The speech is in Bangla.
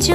就